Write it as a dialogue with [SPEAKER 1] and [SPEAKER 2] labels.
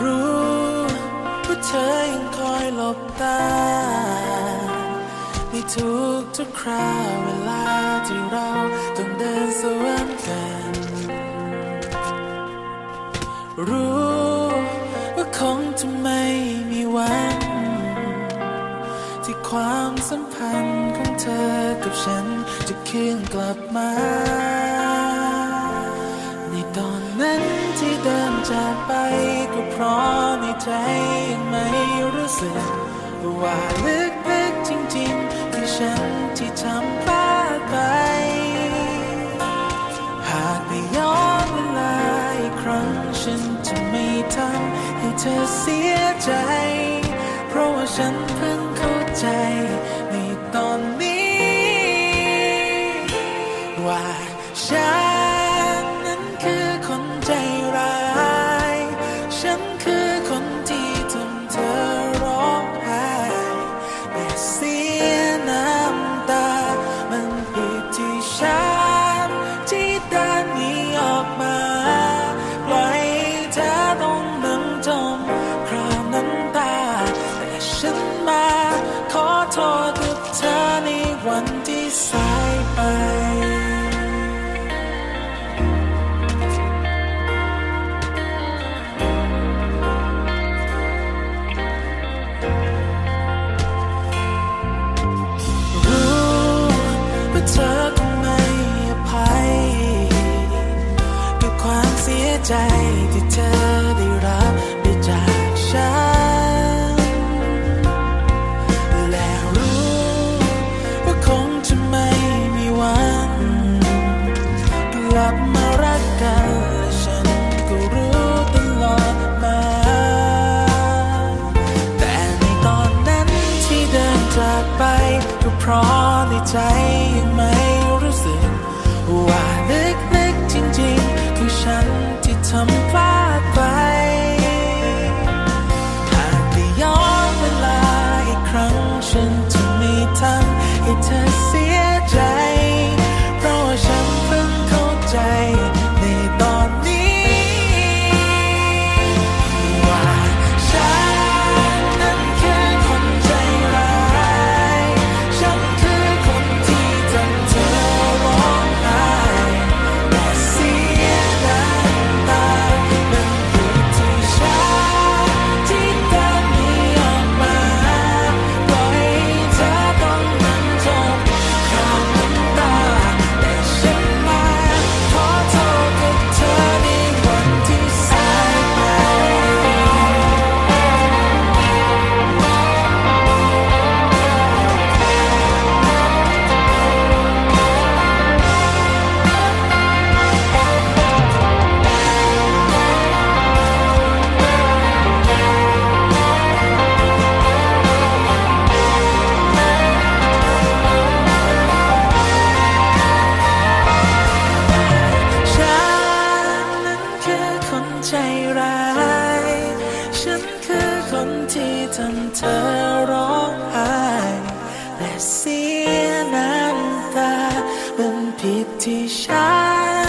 [SPEAKER 1] รู้ว่าเธอยังคอยหลบตาในทุกทุกคราวเวลาที่เราต้องเดินสวนกัน รู้ว่าคงจะไม่มีวัน ที่ความสัมพันธ์ของเธอกับฉันจะคืนกลับมา ตอนนั้นที่เดินจากไปก็เพราะในใจยังไม่รู้สึก ว่าลึกๆจริงๆคือฉันที่ทำพลาดไป หากได้ย้อนเวลาอีกครั้งฉันจะไม่ทำให้เธอเสียใจ เพราะว่าฉัน ใจที่เธอได้รับไปจากฉัน และรู้ว่าคงจะไม่มีวันกลับมารักกันและฉันก็รู้ตลอดมา แต่ในตอนนั้นที่เดินจากไปก็เพราะในใจยังไม่รู้สึกว่า ใจร้าย ฉันคือคนที่ทำเธอร้องไห้และเสียน้ำตาเป็นผิดที่ฉัน